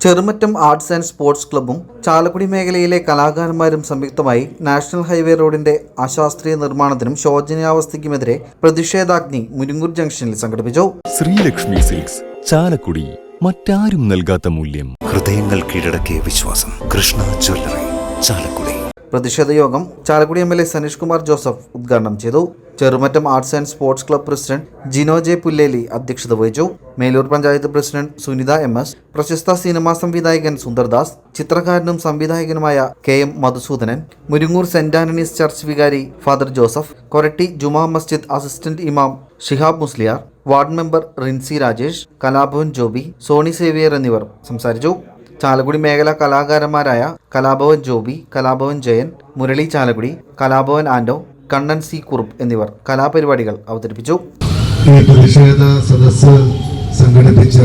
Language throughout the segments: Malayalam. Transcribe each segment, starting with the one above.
ചെറുമറ്റം ആർട്സ് ആൻഡ് സ്പോർട്സ് ക്ലബ്ബും ചാലക്കുടി മേഖലയിലെ കലാകാരന്മാരും സംയുക്തമായി നാഷണൽ ഹൈവേ റോഡിന്റെ അശാസ്ത്രീയ നിർമ്മാണത്തിനും ശോചനീയാവസ്ഥയ്ക്കുമെതിരെ പ്രതിഷേധാഗ്നി മുരിങ്ങൂർ ജംഗ്ഷനിൽ സംഘടിപ്പിച്ചു. ശ്രീലക്ഷ്മി സിൽക്സ് ചാലക്കുടി. മറ്റാരും നൽകാത്ത മൂല്യം. ഹൃദയങ്ങൾ കീഴടക്കിയ വിശ്വാസം. കൃഷ്ണ ജ്വല്ലറി ചാലക്കുടി. പ്രതിഷേധ യോഗം Chalakudy M L A Saneesh Kumar Joseph ഉദ്ഘാടനം ചെയ്തു. Cherumattam arts and sports club president Gino J Pulleli അധ്യക്ഷത വഹിച്ചു. Meloor panchayat president Sunitha M S പ്രശസ്ത സിനിമാ സംവിധായകൻ സുന്ദർദാസ് ചിത്രകാരനും സംവിധായകനുമായ K M Madhusoodanan Muringoor saint Antony's church vicar father Joseph Koratty Juma Masjid assistant ഇമാം Shihab Musliyar ward member Rincy Rajesh Kalabhavan Joby Sony Xavier എന്നിവർ സംസാരിച്ചു. ചാലക്കുടി മേഖല കലാകാരന്മാരായ കലാഭവൻ ജോബി കലാഭവൻ ജയൻ മുരളി ചാലക്കുടി കലാഭവൻ ആൻഡോ കണ്ണൻ സി കുറുപ്പ് എന്നിവർ കലാപരിപാടികൾ അവതരിപ്പിച്ചു. ഈ പ്രതിഷേധ സദസ് സംഘടിപ്പിച്ച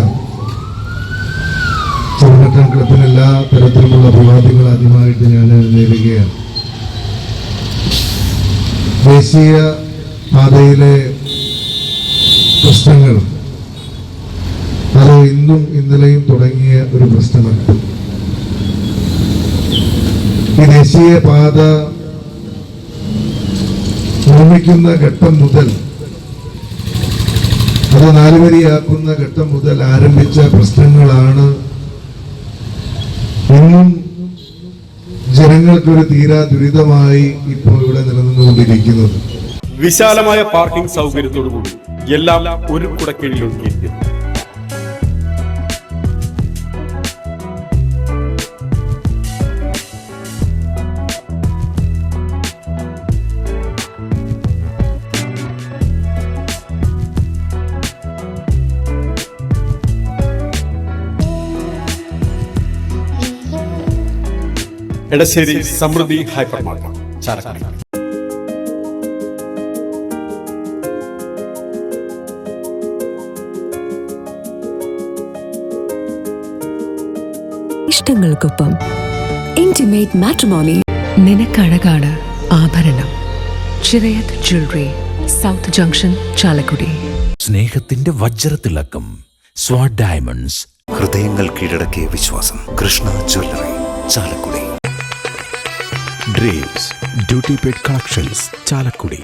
ക്ലബിന് എല്ലാ തരത്തിലുമുള്ള അഭിവാദ്യങ്ങൾ ആദ്യമായിട്ട് ഞാൻ നേരുകയാണ്. ദേശീയ പാതയിലെ പ്രശ്നങ്ങൾ അത് ഇന്നും ഇന്നലെയും തുടങ്ങിയ ഒരു പ്രശ്നമല്ല. ഈ ദേശീയ പാത നിർമ്മിക്കുന്ന ഘട്ടം മുതൽ അത് നാലുവരിയാക്കുന്ന ഘട്ടം മുതൽ ആരംഭിച്ച പ്രശ്നങ്ങളാണ്. ഇന്നും ജനങ്ങൾക്കൊരു തീരാ ദുരിതമായി ഇപ്പോൾ ഇവിടെ നിലനിന്നുകൊണ്ടിരിക്കുന്നത്. വിശാലമായ പാർക്കിംഗ് സൗകര്യത്തോടുകൂടി എല്ലാം ഒരു കുടക്കീഴിൽ എടശ്ശേരി സമൃദ്ധി ഹൈപ്പർ മാർക്കറ്റ് ചാലക്കുടി. ഇഷ്ടങ്ങൾക്കൊപ്പം ഇന്റിമേറ്റ് മാട്രിമോണി നിനക്കഴകാണ് ആഭരണം. Chirayath jewellery south junction Chalakudy. സ്നേഹത്തിന്റെ വജ്രത്തിളക്കം സ്വാഡ് ഡയമണ്ട്സ് ഹൃദയങ്ങൾ കീഴടക്കിയ വിശ്വാസം. Krishna jewellery Chalakudy. Dreams duty paid collections Chalakudy